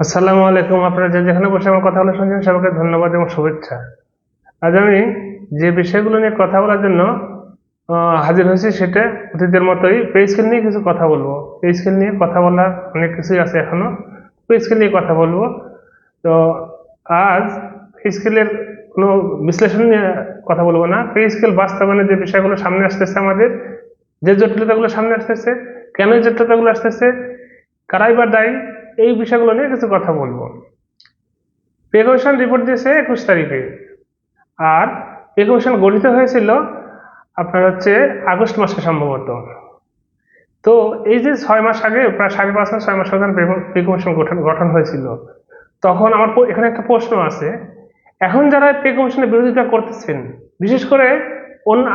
আসসালামু আলাইকুম। আপনারা যে যেখানে বসে আমার কথা বলে শুনছেন, সবাইকে ধন্যবাদ এবং শুভেচ্ছা। আজ আমি যে বিষয়গুলো নিয়ে কথা বলার জন্য হাজির হয়েছি সেটা অতীতের মতোই পে স্কেল নিয়ে কিছু কথা বলব। পে স্কেল নিয়ে কথা বলার অনেক কিছুই আছে এখনও। পে স্কেল নিয়ে কথা বলব। তো আজ পে স্কেলের কোনো বিশ্লেষণ নিয়ে কথা বলব না। পে স্কেল বাস্তবায়নের যে বিষয়গুলো সামনে আসতেছে আমাদের, যে জটিলতাগুলো সামনে আসতেছে, কেন জটিলতাগুলো আসতেছে কারাই বা দায়ী, এই বিষয়গুলো নিয়ে কিছু কথা বলব। পে কমিশন রিপোর্ট দিয়েছে একুশ তারিখে। আর পে কমিশন গঠিত হয়েছিল আপনার হচ্ছে আগস্ট মাসে সম্ভবত। তো এই যে ছয় মাস আগে, প্রায় সাড়ে পাঁচ মাস, ছয় মাস আগে পে কমিশন গঠন গঠন হয়েছিল। তখন আমার এখানে একটা প্রশ্ন আছে। এখন যারা পে কমিশনের বিরোধিতা করতেছেন, বিশেষ করে অন্য,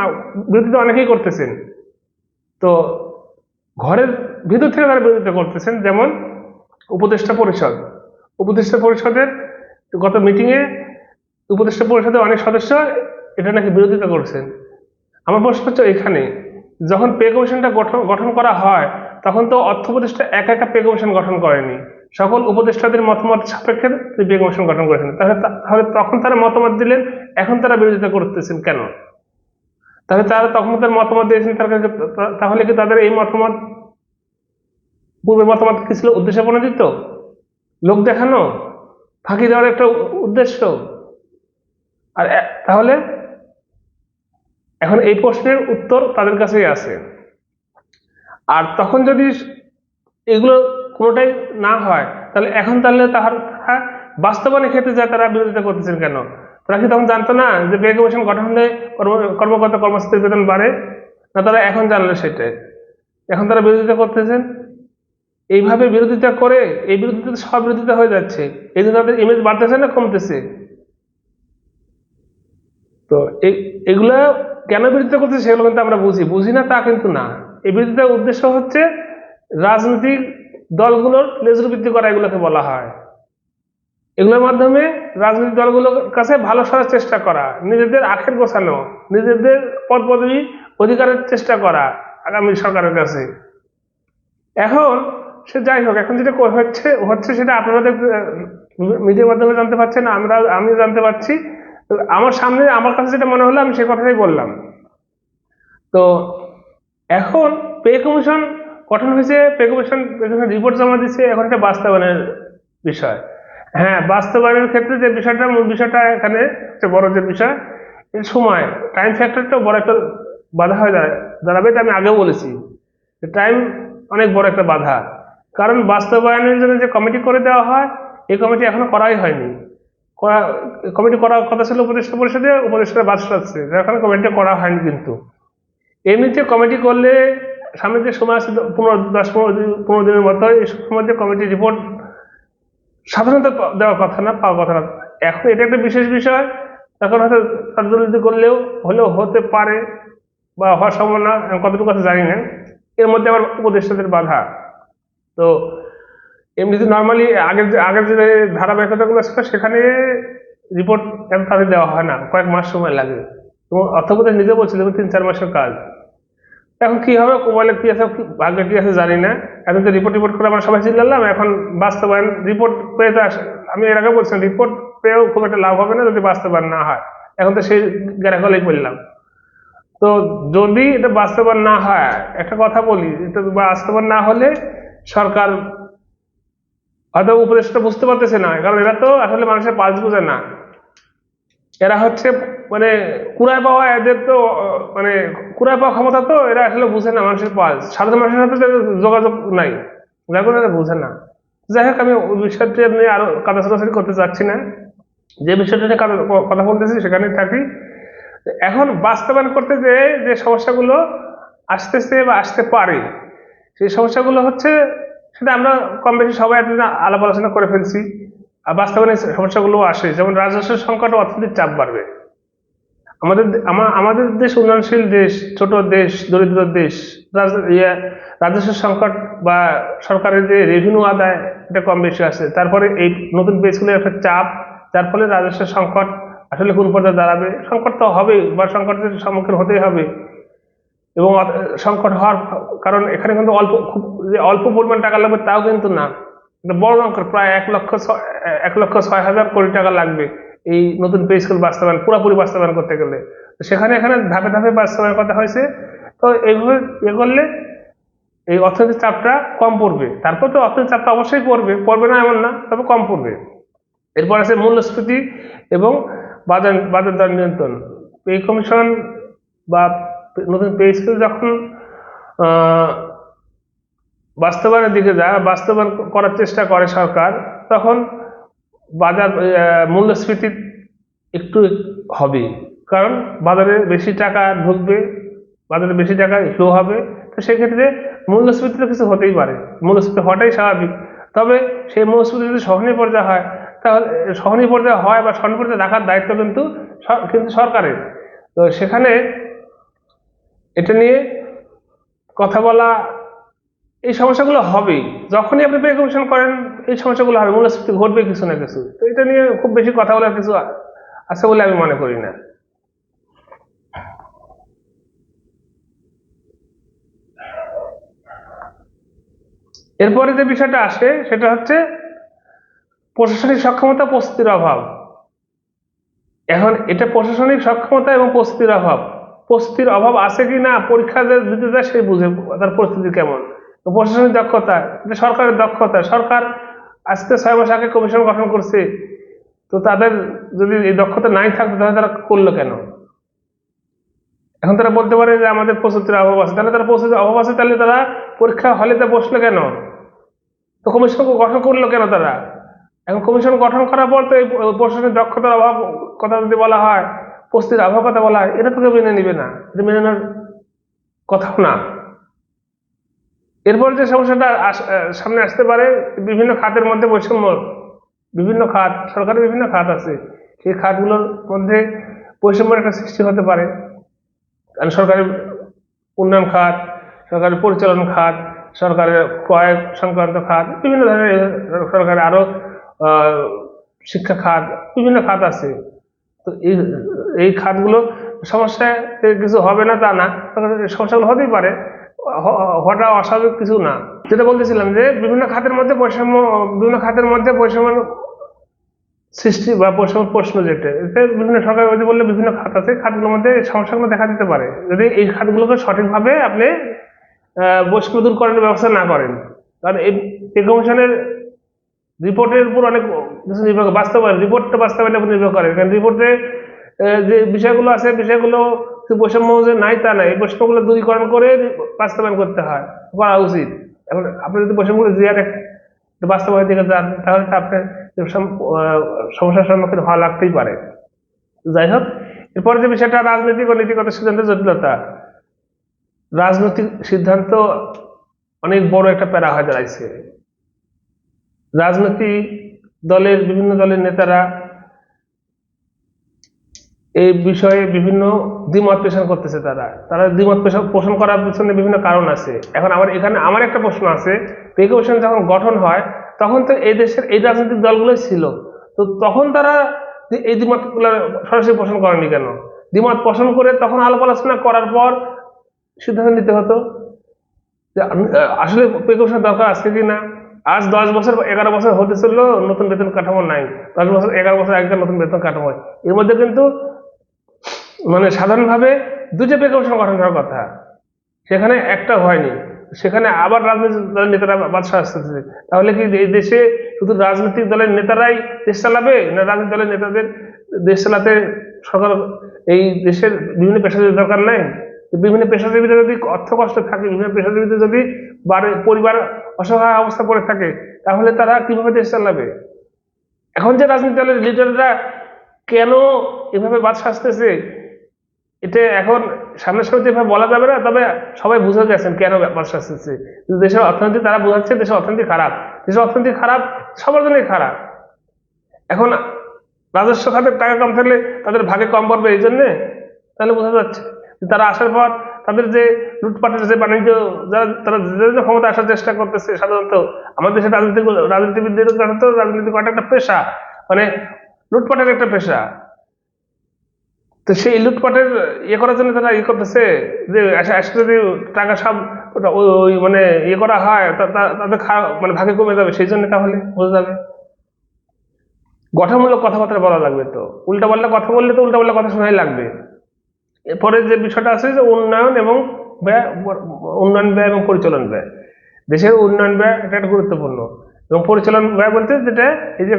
বিরোধিতা অনেকেই করতেছেন। তো ঘরের ভিতর থেকে তারা বিরোধিতা করতেছেন, যেমন উপদেষ্টা পরিষদ। উপদেষ্টা পরিষদের গত মিটিংয়ে উপদেষ্টা পরিষদের অনেক সদস্য এটা নাকি বিরোধিতা করছেন। আমার প্রশ্ন হচ্ছে এখানে, যখন পে কমিশনটা গঠন গঠন করা হয়, তখন তো অর্থ উপদেষ্টা একা একা পে কমিশন গঠন করেনি। সকল উপদেষ্টাদের মতামত সাপেক্ষে পে কমিশন গঠন করেছেন। তাহলে তাহলে তখন তারা মতামত দিলেন, এখন তারা বিরোধিতা করতেছেন কেন? তাহলে তারা তখন তার মতামত দিয়েছেন, তার তাহলে কি তাদের এই মতামত পূর্বের মতামত কি ছিল উদ্দেশ্য প্রণোদিত? লোক দেখানো, ফাঁকি দেওয়ার একটা উদ্দেশ্য। আর তাহলে এখন এই প্রশ্নের উত্তর তাদের কাছেই আছে। আর তখন যদি এগুলো কোনোটাই না হয়, তাহলে এখন তাহলে তাহার তারা বাস্তবায়নের ক্ষেত্রে যা তারা বিরোধিতা করতেছেন কেন? তারা কি তখন জানতো না যে পে কমিশন গঠন হলে কর্ম- কর্মকর্তা কর্মচারীর বেতন বাড়ে, না তারা এখন জানলো সেটাই। এখন তারা বিরোধিতা করতেছেন। এইভাবে বিরোধিতা করে, এই বিরোধিতা সব বিরোধিতা হয়ে যাচ্ছে। এই জন্য তাদের ইমেজ বাড়তেছে না, কমতেছে? তো এগুলো কেন বিরোধিতা করতেছে সেগুলো কিন্তু আমরা বুঝি। বুঝি না তা কিন্তু না। এই বিরোধিতার উদ্দেশ্য হচ্ছে রাজনৈতিক দলগুলোর লেজুর বৃদ্ধি করা এগুলোকে বলা হয়। এগুলোর মাধ্যমে রাজনৈতিক দলগুলোর কাছে ভালো সরার চেষ্টা করা, নিজেদের আখের গোছানো, নিজেদের পদ পদবি অধিকারের চেষ্টা করা আগামী সরকারের কাছে। এখন সে যাই হোক, এখন যেটা হচ্ছে হচ্ছে সেটা আপনাদের মিডিয়ার মাধ্যমে জানতে পারছেন আমরা আমিও জানতে পারছি। আমার সামনে, আমার কাছে যেটা মনে হলো, আমি সে কথাটাই বললাম। তো এখন পে কমিশন গঠন হয়েছে, পে কমিশন রিপোর্ট জমা দিচ্ছে এখন এটা বাস্তবায়নের বিষয়। হ্যাঁ বাস্তবায়নের ক্ষেত্রে যে বিষয়টা, মূল বিষয়টা এখানে হচ্ছে বড় যে বিষয় সময় টাইম ফ্যাক্টরটা বড় একটা বাধা হয়ে দাঁড়ায়, দাঁড়াবে, এটা আমি আগেও বলেছি। টাইম অনেক বড় একটা বাধা। কারণ বাস্তবায়নের জন্য যে কমিটি করে দেওয়া হয়, এই কমিটি এখনও করাই হয়নি। করা কমিটি করার কথা ছিল উপদেষ্টা পরিষদে, উপদেষ্টা বাদ সাচ্ছে এখন কমিটিটা করা হয়নি কিন্তু। এমনিতে কমিটি করলে সামনে যে সময় আছে, পনেরো, দশ পনেরো দিনের মতো এই সময় যে কমিটি রিপোর্ট সাধারণত দেওয়ার কথা না, পাওয়ার কথা না। এখন এটা একটা বিশেষ বিষয়। এখন হয়তো কার্যনীতি করলেও, হলেও হতে পারে বা হওয়ার সম্ভাবনা, আমি কতটুকু আছে জানি না। এর মধ্যে আবার উপদেষ্টাদের বাধা। তো এমনিতে নর্মালি আগের যে আগের যে ধারাবাহিকতাগুলো ছিল, সেখানে রিপোর্ট এত তাড়াতাড়ি দেওয়া হয় না। কয়েক মাস সময় লাগে। এবং অর্থপ্রদেশ নিজে বলছিল তিন, চার মাসের কাজ। এখন কি হবে? মোবাইলে কি আছে? ভাগ্যে কি আছে জানি না। এখন তো রিপোর্ট রিপোর্ট করে আমরা সবাই চিল্লাম এখন বাস্তবায়ন রিপোর্ট পেয়ে তো আমি এর আগে বলছিলাম রিপোর্ট পেয়েও খুব একটা লাভ হবে না যদি বাস্তবায়ন না হয়। এখন তো সেই গ্যারাকলেই পড়লাম তো যদি এটা বাস্তবায়ন না হয়, একটা কথা বলি, এটা বাস্তবায়ন না হলে সরকার হয়তো উপদেশটা বুঝতে পারতেছে না, কারণ এরা তো আসলে মানুষের পালস বোঝে না। এরা হচ্ছে মানে কুড়ায় পাওয়া এদের তো মানে কুড়ায় পাওয়া ক্ষমতা তো এরা আসলে বুঝে না মানুষের পালস সাধারণ মানুষের সাথে যোগাযোগ নাই। যার কারণে এরা বুঝে না। যাই হোক, আমি ওই বিষয়টি নিয়ে আরও কাদা সরাসরি করতে চাচ্ছি না। যে বিষয়টা নিয়ে কথা বলতেছি সেখানে থাকি। এখন বাস্তবায়ন করতে যে যে সমস্যাগুলো আসতেছে বা আসতে পারে, সেই সমস্যাগুলো হচ্ছে সেটা আমরা কম বেশি সবাই আলাপ আলোচনা করে ফেলছি। বাস্তবায়নের সমস্যাগুলো আসে। যেমন রাজস্ব ও অর্থনৈতিক চাপ বাড়বে। আমাদের আমাদের দেশ উন্নয়নশীল দেশ ছোট দেশ দরিদ্র দেশ ইয়ে, রাজস্ব সংকট বা সরকারের যে রেভিনিউ আদায় এটা কম বেশি আছে। তারপরে এই নতুন পেজগুলোর একটা চাপ যার ফলে রাজস্ব সংকট আসলে কোন পর্যায়ে দাঁড়াবে? সংকট তো হবেই বা সংকটের সম্মুখীন হতেই হবে। এবং সংকট হওয়ার কারণ এখানে কিন্তু অল্প খুব যে অল্প পরিমাণ টাকা লাগবে তাও কিন্তু না। একটা বড় অঙ্কের প্রায় এক লক্ষ এক লক্ষ ছয় হাজার কোটি টাকা লাগবে এই নতুন পে স্কুল বাস্তবায়ন, পুরোপুরি বাস্তবায়ন করতে গেলে। সেখানে এখানে ধাপে ধাপে বাস্তবায়ন কথা হয়েছে। তো এইভাবে ইয়ে করলে এই অর্থনৈতিক চাপটা কম পড়বে। তারপর তো অর্থনৈতিক চাপটা অবশ্যই পড়বে। পড়বে না এমন না, তবে কম পড়বে। এরপর আছে মূল্যস্ফীতি এবং বাজার বাজার দর নিয়ন্ত্রণ। পে কমিশন বা নতুন পে স্কেল যখন বাস্তবায়নের দিকে যায়, বাস্তবায়ন করার চেষ্টা করে সরকার, তখন বাজার মূল্যস্ফীতি একটু হবে। কারণ বাজারে বেশি টাকা ঢুকবে, বাজারে বেশি টাকা ফ্লো হবে, তো সেক্ষেত্রে মূল্যস্ফীতি তো কিছু হতেই পারে। মূল্যস্ফীতি হওয়াটাই স্বাভাবিক। তবে সেই মূল্যস্ফীতি যদি সহনীয় পর্যায়ে হয়, তাহলে, সহনীয় পর্যায়ে হয় বা সহনীয় পর্যায়ে রাখার দায়িত্ব কিন্তু কিন্তু সরকারের। তো সেখানে এটা নিয়ে কথা বলা এই সমস্যাগুলো হবেই যখনই আপনি পে কমিশন করেন, এই সমস্যাগুলো হবে। মূল্যস্ফীতি ঘটবে কিছু না কিছু। তো এটা নিয়ে খুব বেশি কথা বলার কিছু আছে বলে আমি মনে করি না। এরপরে যে বিষয়টা আসে, সেটা হচ্ছে প্রশাসনিক সক্ষমতা প্রস্তুতির অভাব। এখন এটা প্রশাসনিক সক্ষমতা এবং প্রস্তুতির অভাব। প্রস্তুতির অভাব আছে কি না? পরীক্ষা যে দিতে যায়, সে বুঝে তার পরিস্থিতি কেমন? তো প্রশাসনিক দক্ষতা এটা সরকারের দক্ষতা, সরকার আজকে ছয় মাস আগে কমিশন গঠন করছে, তো তাদের যদি এই দক্ষতা নাই থাকতো, তাহলে তারা করল কেন? এখন তারা বলতে পারে যে আমাদের প্রস্তুতির অভাব আছে, তাহলে তারা প্রস্তুতির অভাব আছে, তাহলে তারা পরীক্ষা হলে হলেতে বসল কেন? তো কমিশন গঠন করল কেন তারা? এখন কমিশন গঠন করার পর তো এই প্রশাসনের দক্ষতার অভাব কথা যদি বলা হয়, প্রস্তুতির অভাব কথা বলা হয়, এটা তো কেউ মেনে নিবে না, এটা মেনে নেওয়ার কথাও না। এরপর যে সমস্যাটা সামনে আসতে পারে, বিভিন্ন খাতের মধ্যে বৈষম্য। বিভিন্ন খাত, সরকারের বিভিন্ন খাত আছে। সেই খাতগুলোর মধ্যে বৈষম্যের একটা সৃষ্টি হতে পারে। কারণ সরকারের উন্নয়ন খাত, সরকারের পরিচালন খাত, সরকারের ক্রয় সংক্রান্ত খাত, বিভিন্ন ধরনের সরকারের আরও শিক্ষা খাত, বিভিন্ন খাত আছে। তো এই এই খাতগুলো সমস্যায় কিছু হবে না তা না সমস্যাগুলো হতেই পারে। হওয়াটা অস্বাভাবিক কিছু না। যেটা বলতেছিলাম যে বিভিন্ন খাতের মধ্যে বৈষম্য বিভিন্ন খাতের মধ্যে বৈষম্য সৃষ্টি বা বৈষম্য প্রশ্ন যেটা এতে বিভিন্ন সরকার বললে বিভিন্ন খাত আছে খাতগুলোর মধ্যে সমস্যাগুলো দেখা দিতে পারে। যদি এই খাতগুলোকে সঠিকভাবে আপনি আহ, দূর দূরকরণের ব্যবস্থা না করেন কারণ এই পে কমিশনের রিপোর্টের উপর অনেক নির্ভর বাস্তবায়ন রিপোর্টটা বাস্তবায়নের উপর নির্ভর করে। কারণ রিপোর্টে যে বিষয়গুলো আছে, বিষয়গুলো বৈষম্য যে নাই, তা নাই। বৈষম্যগুলো দূরীকরণ করে বাস্তবায়ন করতে হয়, করা উচিত। এখন আপনি যদি বৈষম্যগুলো জিয়ার বাস্তবায়নের দিকে যান, তাহলে তো আপনার সমস্যার সম্মুখীন হওয়া লাগতেই পারে। যাই হোক, এরপর যে বিষয়টা, রাজনৈতিক ও নীতিগত সিদ্ধান্তের জটিলতা। রাজনৈতিক সিদ্ধান্ত অনেক বড় একটা প্যারা হয়ে দাঁড়াইছে। রাজনৈতিক দলের, বিভিন্ন দলের নেতারা এই বিষয়ে বিভিন্ন দ্বিমত পোষণ করতেছে তারা। তারা দ্বিমত পোষণ- পোষণ করার পিছনে বিভিন্ন কারণ আছে। এখন আমার এখানে আমার একটা প্রশ্ন আছে পে কমিশন যখন গঠন হয়, তখন তো এই দেশের এই রাজনৈতিক দলগুলোই ছিল। তো তখন তারা এই দ্বিমতগুলো সরাসরি পোষণ করেনি কেন? দ্বিমত পোষণ করে তখন আলাপ আলোচনা করার পর সিদ্ধান্ত নিতে হতো যে আসলে পে কমিশন দরকার আছে কি না? আজ দশ বছর, এগারো বছর হতে চলল, নতুন বেতন কাঠামো নাই। দশ বছর, এগারো বছর আগেকার নতুন বেতন কাঠামো। এর মধ্যে কিন্তু মানে সাধারণভাবে দুটো পে কমিশন গঠন করার কথা। সেখানে একটা হয়নি। সেখানে আবার রাজনৈতিক দলের নেতারা বাদশাহ আসতেছে। তাহলে কি এই দেশে শুধু রাজনৈতিক দলের নেতারাই দেশ চালাবে না রাজনৈতিক দলের নেতাদের দেশ চালাতে সরকার এই দেশের বিভিন্ন পেশাজীবীর দরকার নাই? বিভিন্ন পেশাজীবীদের যদি অর্থ কষ্ট থাকে, বিভিন্ন পেশাজীবীদের যদি পরিবার অসহায় অবস্থা পড়ে থাকে, তাহলে তারা কীভাবে দেশ চালাবে? এখন যে রাজনৈতিক দলের লিডাররা কেন এভাবে বাদ সাজতেছে এটা এখন সামনের সামনে এভাবে বলা যাবে না, তবে সবাই বুঝে গেছেন কেন সাজতেছে কিন্তু দেশের অর্থনীতি তারা বোঝাচ্ছে দেশের অর্থনীতি খারাপ। দেশের অর্থনীতি খারাপ সবার জন্যই খারাপ। এখন রাজস্ব খাতের টাকা কম থাকলে তাদের ভাগে কম পড়বে এই জন্যে? তাহলে বোঝা যাচ্ছে তারা আসার পর তাদের যে লুটপাটের যে বাণিজ্য, যারা তারা যে ক্ষমতা আসার চেষ্টা করতেছে সাধারণত, আমাদের দেশের রাজনীতি রাজনীতিবিদদের তো রাজনীতি করাটা একটা পেশা। মানে লুটপাটের একটা পেশা। তো সেই লুটপাটের ইয়ে করার জন্য তারা ইয়ে করতেছে যে যদি টাকা সব ওটা ওই মানে ইয়ে করা হয় তাদের মানে ভাগে কমে যাবে, সেই জন্য তাহলে বোঝা যাবে। গঠনমূলক কথাবার্তা বলা লাগবে তো। উল্টা পাল্টা কথা বললে তো উল্টা পাল্টা কথা শোনাই লাগবে। এরপরে যে বিষয়টা আছে যে উন্নয়ন এবং ব্যয়, উন্নয়ন ব্যয় এবং পরিচালন ব্যয়। দেশের উন্নয়ন ব্যয় এটা একটা গুরুত্বপূর্ণ। এবং পরিচালন ব্যয় বলতে যেটা, এই যে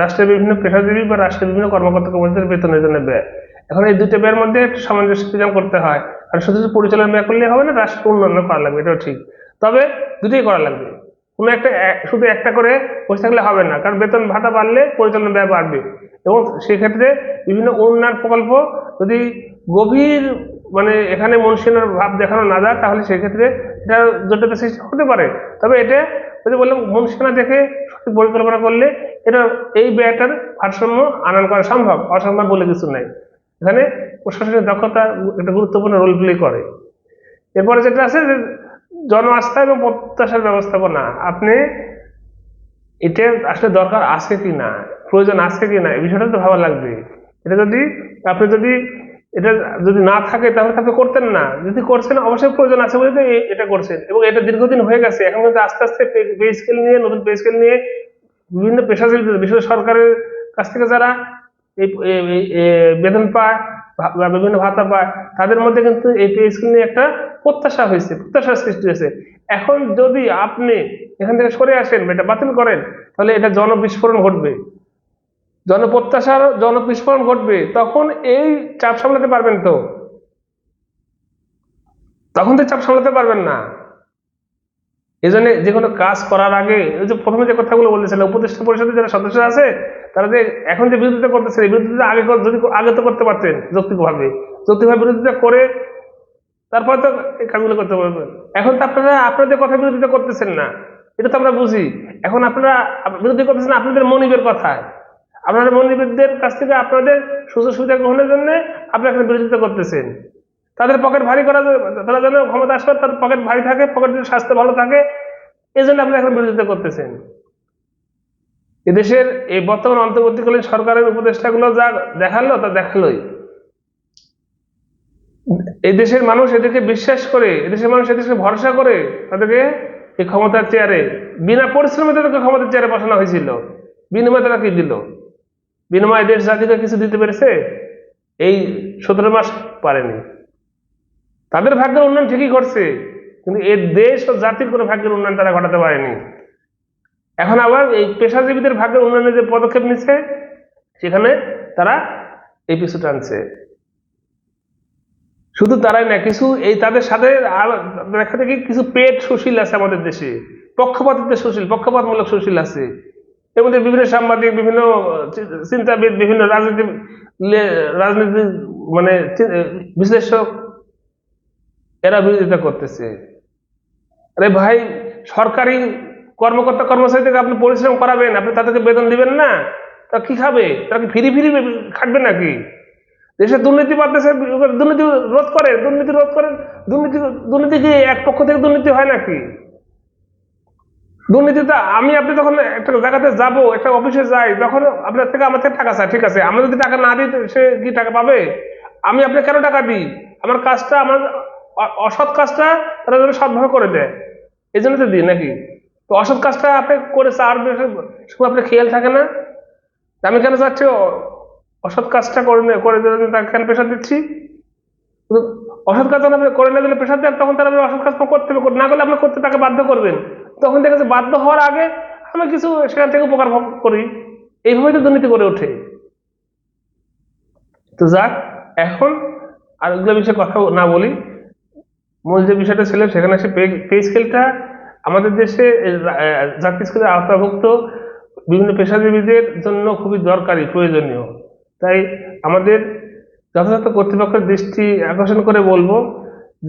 রাষ্ট্রের বিভিন্ন পেশাজীবী বা রাষ্ট্রের বিভিন্ন কর্মকর্তা কর্মচারীদের বেতনের জন্য ব্যয়। এখন এই দুটো ব্যয়ের মধ্যে একটু সামঞ্জস্য করতে হয়। আর শুধু শুধু পরিচালন ব্যয় করলে হবে না রাষ্ট্র উন্নয়ন করা লাগবে, এটাও ঠিক। তবে দুটোই করা লাগবে। কোনো একটা শুধু একটা করে বসে থাকলে হবে না, কারণ বেতন ভাতা বাড়লে পরিচালনা ব্যয় বাড়বে। এবং সেক্ষেত্রে বিভিন্ন উন্নয়ন প্রকল্প যদি গভীর মানে এখানে মনসিনের ভাব দেখানো না যায়, তাহলে সেক্ষেত্রে এটা জটিলতা সৃষ্টি হতে পারে। তবে এটা যদি বললাম মনসিনা দেখে সঠিক পরিকল্পনা করলে এটা, এই ব্যয়টার ভারসাম্য আনয়ন করা সম্ভব, অসম্ভব বলে কিছু নাই। এখানে প্রশাসনের দক্ষতা একটা গুরুত্বপূর্ণ রোল প্লে করে। এরপরে যেটা আছে যে জন আস্থা এবং প্রত্যাশার ব্যবস্থাপনা, আপনি এটা আসলে দরকার আছে কি না, প্রয়োজন আছে কি না, এই বিষয়টা তো ভাবা লাগবে। এটা যদি, আপনি যদি এটা যদি না থাকে তাহলে আপনি করতেন না। যদি করছেন, অবশ্যই প্রয়োজন আছে বলে তো এটা করছেন। এবং এটা দীর্ঘদিন হয়ে গেছে, এখন কিন্তু আস্তে আস্তে পে স্কেল নিয়ে, নতুন পে স্কেল নিয়ে বিভিন্ন পেশাজীবী বিশেষ সরকারের কাছ থেকে যারা বেতন পায় বিভিন্ন ভাতা পায় তাদের মধ্যে কিন্তু এই পে স্কেল নিয়ে একটা প্রত্যাশা হয়েছে, প্রত্যাশার সৃষ্টি হয়েছে। এখন যদি আপনি এখান থেকে সরে আসেন এটা বাতিল করেন, তাহলে এটা জনবিস্ফোরণ ঘটবে। জনপ্রত্যাশার জনবিস্ফোরণ ঘটবে, তখন এই চাপ সামলাতে পারবেন তো। তখন তো চাপ সামলাতে পারবেন না। এই জন্য যে কোনো কাজ করার আগে যে প্রথমে যে কথাগুলো বলেছিলাম, উপদেষ্টা পরিষদের যারা সদস্য আছে তারা যে এখন যে বিরোধিতা করতেছে, এই বিরোধিতা আগে যদি আগে তো করতে পারতেন যৌক্তিকভাবে। যৌক্তিকভাবে বিরোধিতা করে তারপরে তো এই কাজগুলো করতে পারবেন। এখন তো আপনারা আপনাদের কথা বিরোধিতা করতেছেন না, এটা তো আমরা বুঝি। এখন আপনারা আপ- বিরোধিতা করতেছেন আপনাদের মনিবের কথায়। আপনাদের মনিবেরদের কাছ থেকে আপনাদের সুযোগ সুবিধা গ্রহণের জন্য আপনারা এখন বিরোধিতা করতেছেন। তাদের পকেট ভারী করা তারা যেন ক্ষমতা আসবে তাদের পকেট ভারী থাকে পকেটের স্বাস্থ্য ভালো থাকে এই জন্য আপনি এখন বিরোধিতা করতেছেন। এদেশের এই বর্তমান অন্তর্বর্তীকালীন সরকারের উপদেষ্টাগুলো যা দেখাল, তা দেখালোই। এই দেশের মানুষ এদেরকে বিশ্বাস করে, এদেশের মানুষ এদেশকে ভরসা করে, তাদেরকে এই ক্ষমতার চেয়ারে, বিনা পরিশ্রমে তাদেরকে ক্ষমতার চেয়ারে বসানো হয়েছিল। বিনিময়ে তারা কি দিল? বিনিময়ে দেশ জাতিকে কিছু দিতে পেরেছে? এই সতেরো মাস পারেনি। তাদের ভাগ্যের উন্নয়ন ঠিকই করছে কিন্তু এর দেশ ও জাতির কোনো ভাগ্যের উন্নয়ন তারা ঘটাতে পারেনি। এখন আবার এই পেশাজীবীদের ভাগ্যের উন্নয়নের যে পদক্ষেপ নিচ্ছে, সেখানে তারা এই পিছু টানছে শুধু তারাই না, কিছু এই তাদের সাথে দেখা থেকে কিছু পেট সুশীল আছে আমাদের দেশে। পক্ষপাতিত্বের সুশীল, পক্ষপাতমূলক সুশীল আছে। এর মধ্যে বিভিন্ন সাংবাদিক, বিভিন্ন চিন্তাবিদ, বিভিন্ন রাজনীতি রাজনীতি মানে বিশ্লেষক, এরা বিরোধিতা করতেছে। আরে ভাই, সরকারি কর্মকর্তা কর্মচারী থেকে আপনি পরিশ্রম করাবেন, আপনি তাদেরকে বেতন দিবেন না, তা কি খাবে? তারা কি ফিরি ফিরি খাটবে নাকি? দেশে দুর্নীতি বাড়তেছে, দুর্নীতি রোধ করে, দুর্নীতি রোধ করেন দুর্নীতি দুর্নীতি কি এক পক্ষ থেকে দুর্নীতি হয় নাকি? দুর্নীতিটা আমি আপনি যখন একটা জায়গাতে যাব, একটা অফিসে যাই, তখন আপনার থেকে আমার থেকে টাকা চাই, ঠিক আছে? আমি যদি টাকা না দিই, সে কি টাকা পাবে? আমি আপনি কেন টাকা দিই? আমার কাজটা, আমার অসৎ কাজটা তারা যেন সৎভাবে করে দেয়। এই জন্য তো দিই নাকি? তো অসৎ কাজটা আপনি করে চার শুধু আপনার খেয়াল থাকে না। আমি কেন চাচ্ছি অসৎ কাজটা করে করে তাকে কেন প্রেশার দিচ্ছি? অসৎ কাজ যখন আপনি করে না দিলে প্রেশার দেন, তখন তারা আপনার অসৎ কাজ করতে না করলে আপনি করতে তাকে বাধ্য করবেন। তখন দেখা যাচ্ছে বাধ্য হওয়ার আগে আমি কিছু সেখান থেকে উপকার করি। এইভাবে তো দুর্নীতি করে ওঠে। তো যাক, এখন আর ওগুলো বিষয়ে কথা না বলি। মূল যে বিষয়টা ছিল, সেখানে সে পে স্কেলটা আমাদের দেশে জাতীয় স্কুলের আওতাভুক্ত বিভিন্ন পেশাজীবীদের জন্য খুবই দরকারি, প্রয়োজনীয়। তাই আমাদের যথাযথ কর্তৃপক্ষের দৃষ্টি আকর্ষণ করে বলব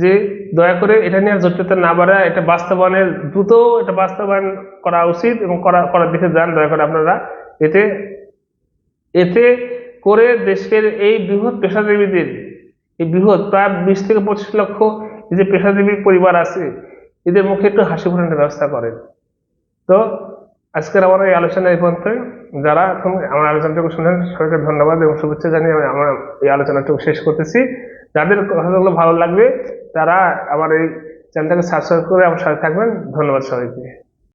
যে, দয়া করে এটা নিয়ে জটিলতা না বাড়ায়, এটা বাস্তবায়নের দ্রুত এটা বাস্তবায়ন করা উচিত এবং করা, করার দিকে যান। দয়া করে আপনারা এতে এতে করে দেশের এই বৃহৎ পেশাজীবীদের, এই বৃহৎ প্রায় বিশ থেকে পঁচিশ লক্ষ যে পেশাজীবী পরিবার আছে এদের মুখে একটু হাসি ফোটানোর ব্যবস্থা করেন। তো আজকের আমার এই আলোচনা এই পর্যন্ত। যারা এখন আমার আলোচনাটুকু শুনেন সবাইকে ধন্যবাদ এবং শুভেচ্ছা জানিয়ে আমি আমার এই আলোচনাটুকু শেষ করতেছি। যাদের কথাগুলো ভালো লাগবে, তারা আমার এই চ্যানেলটাকে সাবস্ক্রাইব করে আমার সাথে থাকবেন। ধন্যবাদ সবাইকে।